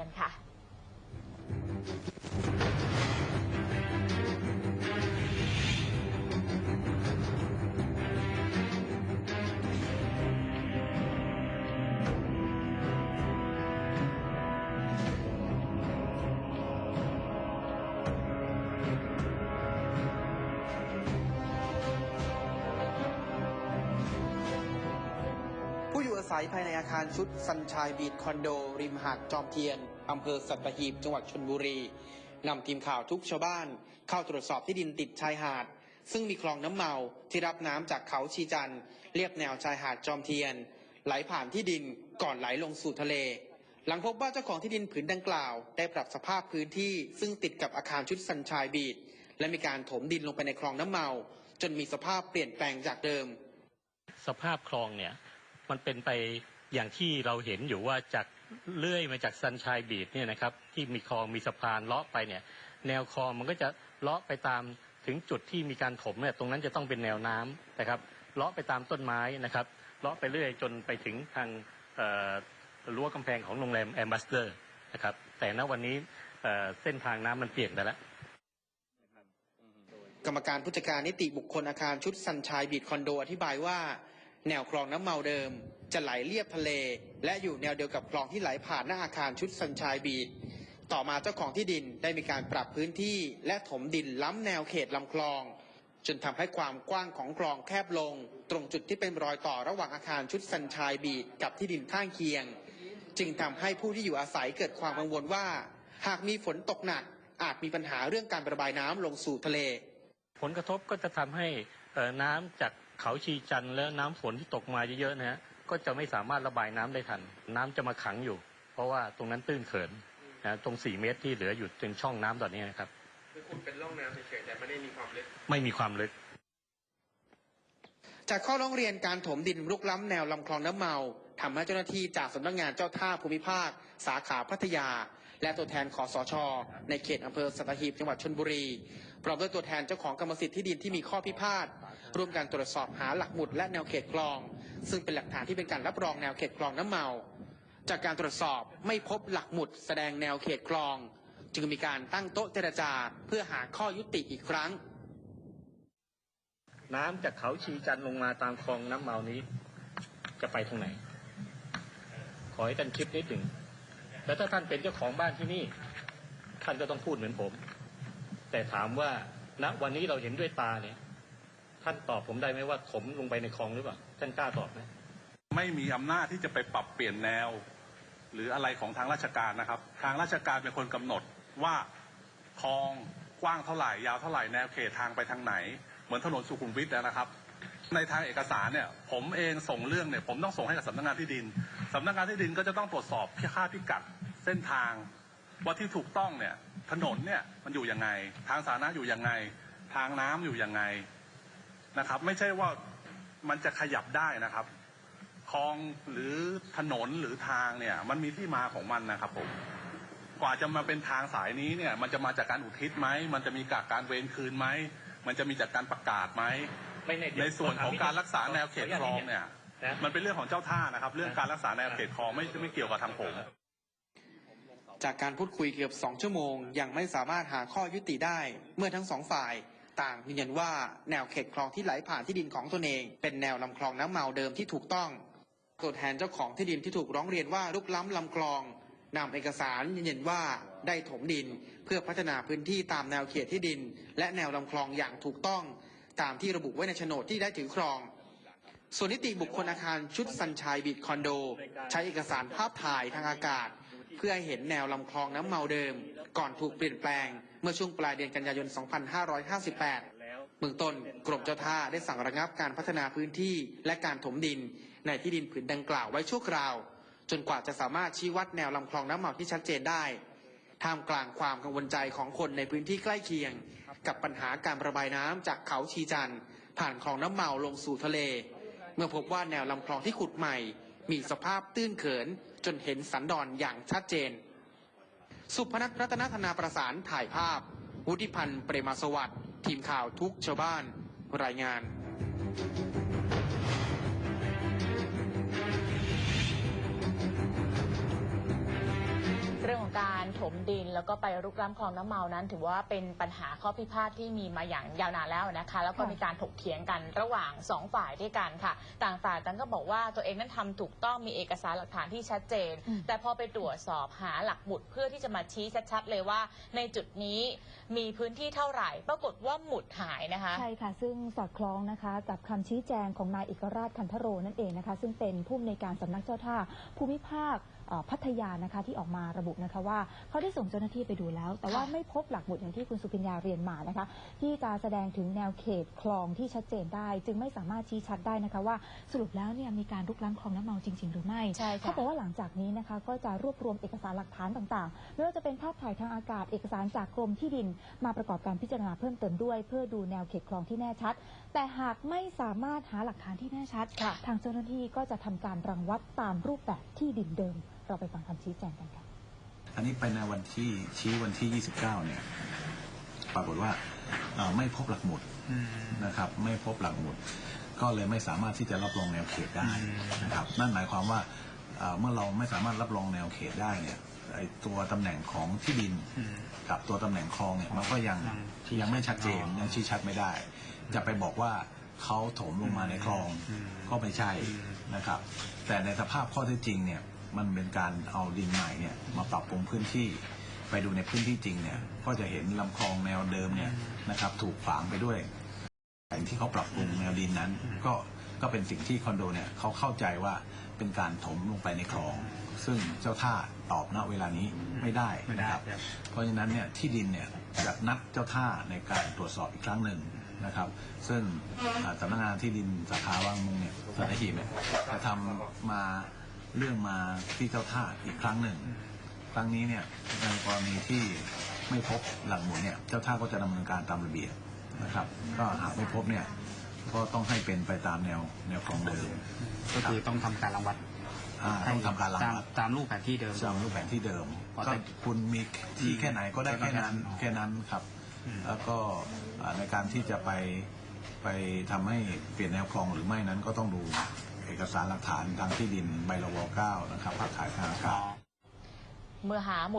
กันค่ะ ศัยภายในอาคารชุดสันชายบีดคอนโด ริมหาดจอมเทียน อำเภอสัตหีบ จังหวัดชนบุรี นำทีมข่าวทุกชาวบ้าน เข้าตรวจสอบที่ดินติดชายหาด ซึ่งมีคลองน้ำเมาที่รับน้ำจากเขาชีจันเรียบแนวชายหาดจอมเทียน ไหลผ่านที่ดินก่อนไหลลงสู่ทะเล หลังพบว่าเจ้าของที่ดินผืนดังกล่าว ได้ปรับสภาพพื้นที่ ซึ่งติดกับอาคารชุดสันชายบีดและมีการถมดินลงไปในคลองน้ำเมา จนมีสภาพเปลี่ยนแปลงจากเดิม สภาพคลองเนี่ย มันเป็นไปอย่างที่เราเห็นอยู่ว่าจากเลื่อยมาจากซันชายบีดเนี่ยนะครับที่มีคลองมีสะพานเลาะไปเนี่ย แนวคลองมันก็จะเลาะไปตามถึงจุดที่มีการถมเนี่ยตรงนั้นจะต้องเป็นแนวน้ำนะครับเลาะไปตามต้นไม้นะครับเลาะไปเรื่อยจนไปถึงทางรั้วกำแพงของโรงแรมแอมบาสเดอร์นะครับแต่ณวันนี้เอ่อเส้นทางน้ำมันเปลี่ยนไปแล้วกรรมการผู้จัดการนิติบุคคลอาคารชุดสันชายบีดคอนโดอธิบายว่า แนวคลองน้ำเมาเดิม จะไหลเลียบทะเล และอยู่แนวเดียวกับคลองที่ไหลผ่านหน้าอาคารชุดสันชายบีดต่อมาเจ้าของที่ดินได้มีการปรับพื้นที่ และถมดินล้ำแนวเขตลำคลอง จนทำให้ความกว้างของคลองแคบลง ตรงจุดที่เป็นรอยต่อระหว่างอาคารชุดสันชายบีดกับที่ดินข้างเคียง จึงทำให้ผู้ที่อยู่อาศัยเกิดความกังวลว่า หากมีฝนตกหนัก อาจมีปัญหาเรื่องการระบายน้ำลงสู่ทะเล ผลกระทบก็จะทำให้น้ำจาก เขาชีจันทร์และน้ำฝนที่ตกมาเยอะๆนะฮะก็จะไม่สามารถระบายน้ำได้ทัน น้ำจะมาขังอยู่ เพราะว่าตรงนั้นตื้นเขินนะตรง4เมตรที่เหลืออยู่ตรงช่องน้ำตอนนี้นะครับคือคุณเป็นร่องน้ำเฉยๆแต่ไม่ได้มีความลึกไม่มีความลึก จากข้อร้องเรียนการถมดินรุกล้ำแนวลำคลองน้ำเมาทำให้เจ้าหน้าที่จากสำนักงานเจ้าท่าภูมิภาค สาขาพัทยา และตัวแทนขอสช ในเขตอำเภอสัตหีบจังหวัดชนบุรี พร้อมด้วยตัวแทนเจ้าของกรรมสิทธิ์ที่ดินที่มีข้อพิพาทร่วมกันตรวจสอบหาหลักหมุดและแนวเขตคลอง ซึ่งเป็นหลักฐานที่เป็นการรับรองแนวเขตคลองน้ำเมา จากการตรวจสอบไม่พบหลักหมุดแสดงแนวเขตคลอง จึงมีการตั้งโต๊ะเจรจาเพื่อหาข้อยุติอีกครั้ง น้ำจากเขาชีจันลงมาตามคลองน้ำเมานี้ จะไปทางไหน ขอให้ท่านคิดนิดหนึ่ง แล้วถ้าท่านเป็นเจ้าของบ้านที่นี่ ท่านก็ต้องพูดเหมือนผม แต่ถามว่าณวันนี้เราเห็นด้วยตาเนี่ย ท่านตอบผมได้ไหมว่าถมลงไปในคลองหรือเปล่าท่านกล้าตอบไหมไม่มีอำนาจที่จะไปปรับเปลี่ยนแนว หรืออะไรของทางราชการนะครับ ทางราชการเป็นคนกำหนดว่าคลองกว้างเท่าไหร่ยาวเท่าไหร่แนวเขตทางไปทางไหน เหมือนถนนสุขุมวิทนะครับ ในทางเอกสารเนี่ย ผมเองส่งเรื่องเนี่ย ผมต้องส่งให้กับสำนักงานที่ดิน สำนักงานที่ดินก็จะต้องตรวจสอบค่าพิกัดเส้นทางว่าที่ถูกต้องเนี่ยถนนเนี่ยมันอยู่ยังไง ทางสาธารณะอยู่ยังไง ทางน้ำอยู่ยังไงนะครับ ไม่ใช่ว่ามันจะขยับได้นะครับคลองหรือถนนหรือทางเนี่ย มันมีที่มาของมันนะครับผมกว่าจะมาเป็นทางสายนี้เนี่ย มันจะมาจากการอุทิศไหมมันจะมีจากการเวรคืนไหมมันจะมีจากการประกาศไหมไม่ในในส่วนของการรักษาแนวเขตคลองเนี่ย นะมันเป็นเรื่องของเจ้าท่านะครับ เรื่องการรักษาแนวเขตคลองไม่ไม่เกี่ยวกับทางผม จากการพูดคุยเกือบสองชั่วโมง ยังไม่สามารถหาข้อยุติได้ เมื่อทั้งสองฝ่ายต่างยืนยันว่าแนวเขตคลองที่ไหลผ่านที่ดินของตนเอง เป็นแนวลำคลองน้ำเมาเดิมที่ถูกต้องตัวแทนเจ้าของที่ดินที่ถูกร้องเรียนว่าลุกล้ำลำคลองนำเอกสารยืนยันว่าได้ถมดิน เพื่อพัฒนาพื้นที่ตามแนวเขตที่ดิน และแนวลำคลองอย่างถูกต้อง ตามที่ระบุไว้ในโฉนดที่ได้ถือครอง ส่วนนิติบุคคลอาคารชุดสัญชัยบิดคอนโด ใช้เอกสารภาพถ่ายทางอากาศ เพื่อให้เห็นแนวลำคลองน้ำเมาเดิม ก่อนถูกเปลี่ยนแปลง เมื่อช่วงปลายเดือนกันยายน 2558 เบื้องต้นกรมเจ้าท่าได้สั่งระงับการพัฒนาพื้นที่และการถมดิน ในที่ดินผืนดังกล่าวไว้ชั่วคราว จนกว่าจะสามารถชี้วัดแนวลำคลองน้ำเมาที่ชัดเจนได้ท่ามกลางความกังวลใจของคนในพื้นที่ใกล้เคียง กับปัญหาการระบายน้ำจากเขาชีจันทร์ผ่านคลองน้ำเมาลงสู่ทะเล มื่อพบว่าแนวลำคลองที่ขุดใหม่ มีสภาพตื้นเขินจนเห็นสันดอนอย่างชัดเจน สุพนัทรัตนธนาประสานถ่ายภาพ วุฒิพันธ์เปรมาสวัสดิ์ทีมข่าวทุกชาวบ้าน รายงาน การถมดินแล้วก็ไปรุกล้ำคลองน้ำเมานั้น ถือว่าเป็นปัญหาข้อพิพาทที่มีมาอย่างยาวนานแล้วนะคะ แล้วก็ค่ะมีการถกเถียงกันระหว่างสองฝ่ายด้วยกันค่ะ ต่างฝ่ายต่างก็บอกว่าตัวเองนั้นทำถูกต้องมีเอกสารหลักฐานที่ชัดเจนอืมแต่พอไปตรวจสอบหาหลักหมุดเพื่อที่จะมาชี้ชัดๆเลยว่า ในจุดนี้มีพื้นที่เท่าไหร่ ปรากฏว่าหมุดหายนะคะใช่ค่ะซึ่งสอดคล้องนะคะกับคำชี้แจงของนายเอกราชคันธโรนั่นเองนะคะ ซึ่งเป็นผู้อำนวยการสำนักเจ้าท่าภูมิภาคเอ่อพัทยานะคะที่ออกมาระบุนะคะว่าเขาได้ส่งเจ้าหน้าที่ไปดูแล้ว แต่ว่าค่ะไม่พบหลักหมุดอย่างที่คุณสุพิญญาเรียนมานะคะ ที่จะแสดงถึงแนวเขตคลองที่ชัดเจนได้ จึงไม่สามารถชี้ชัดได้นะคะว่าสรุปแล้วเนี่ยมีการลุกล้ำคลองน้ำเมาจริง ๆ หรือไม่ใช่ค่ะเขาบอกว่าหลังจากนี้นะคะก็จะรวบรวมเอกสารหลักฐานต่างๆไม่ว่าจะเป็นภาพถ่ายทางอากาศเอกสารจากกรมที่ดิน มาประกอบการพิจารณาเพิ่มเติมด้วย เพื่อดูแนวเขตคลองที่แน่ชัด แต่หากไม่สามารถหาหลักฐานที่แน่ชัดค่ะทางเจ้าหน้าที่ก็จะทำการรังวัดตามรูปแบบที่ดินเดิม เราไปฟังคำชี้แจงกันค่ะ อันนี้ไปในวันที่ชี้วันที่ 29 เนี่ย ปรากฏว่าเอ่อไม่พบหลักหมุดนะครับ ไม่พบหลักหมุด ก็เลยไม่สามารถที่จะรับรองแนวเขตได้นะครับ นั่นหมายความว่าเอ่อเมื่อเราไม่สามารถรับรองแนวเขตได้เนี่ยไอตัวตำแหน่งของที่ดินกับตัวตำแหน่งคลองเนี่ยมันก็ยังยังไม่ชัดเจนยังชี้ชัดไม่ได้ จะไปบอกว่าเขาถมลงมาในคลองก็ไม่ใช่นะครับ แต่ในสภาพข้อเท็จจริงเนี่ย มันเป็นการเอาดินใหม่เนี่ยมาปรับปรุงพื้นที่ไปดูในพื้นที่จริงเนี่ยก็จะเห็นลำคลองแนวเดิมเนี่ยนะครับถูกฝังไปด้วยสิ่งที่เขาปรับปรุงแนวดินนั้น ก็ก็เป็นสิ่งที่คอนโดเนี่ยเขาเข้าใจว่าเป็นการถมลงไปในคลอง ซึ่งเจ้าท่าตอบณเวลานี้ไม่ได้นะครับเพราะฉะนั้นเนี่ยที่ดินเนี่ยจะนัดเจ้าท่าในการตรวจสอบอีกครั้งหนึ่งนะครับ ซึ่งอ่าสำนักงานที่ดินสาขาวังมุงเนี่ยสัตหีบเนี่ยจะทำมา เรื่องมาที่เจ้าท่าอีกครั้งหนึ่ง ครั้งนี้เนี่ยในกรณีที่ไม่พบหลักหมุดเนี่ยเจ้าท่าก็จะดำเนินการตามระเบียบนะครับ ก็หากไม่พบเนี่ยก็ต้องให้เป็นไปตามแนวแนวคลองเดิมก็คือต้องทำการรังวัดอ่าต้องทำการรังตามวัดตามรูปแผนที่เดิมตามรูปแบบที่เดิมพอก็แต่คุณมีที่แค่ไหนก็ได้ก็แค่แค่นั้นั้นนแค่นั้นครับอืมแล้วก็อ่าในการที่จะไปไปทำให้เปลี่ยนแนวคลองหรือไม่นั้นก็ต้องดู เอกสารหลักฐานทางที่ดินใบละวเก้านะครับภาพถ่ายทางอากาศ เมื่อหาหมุด